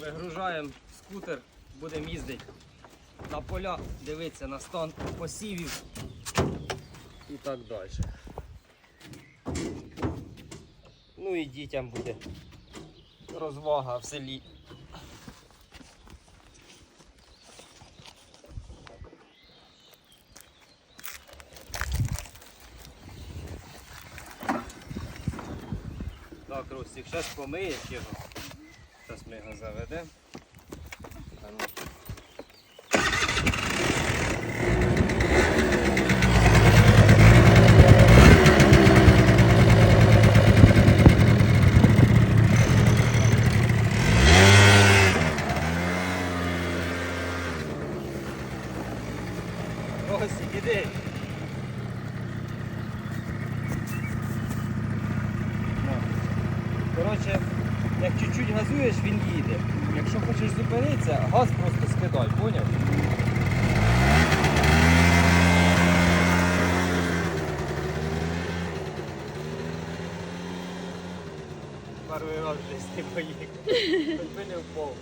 Вигружаємо скутер, будемо їздити на поля, дивитися на стан посівів і так далі. Ну і дітям буде розвага в селі. Так, Ростик, зараз помиєш його. Зараз ми його заведемо. Ну. Іди. Ну. Як чуть-чуть газуєш, він їде. Якщо хочеш зупинитися, газ просто скидай, поняв? Перший раз в житті поїхав. Хоч би не впав.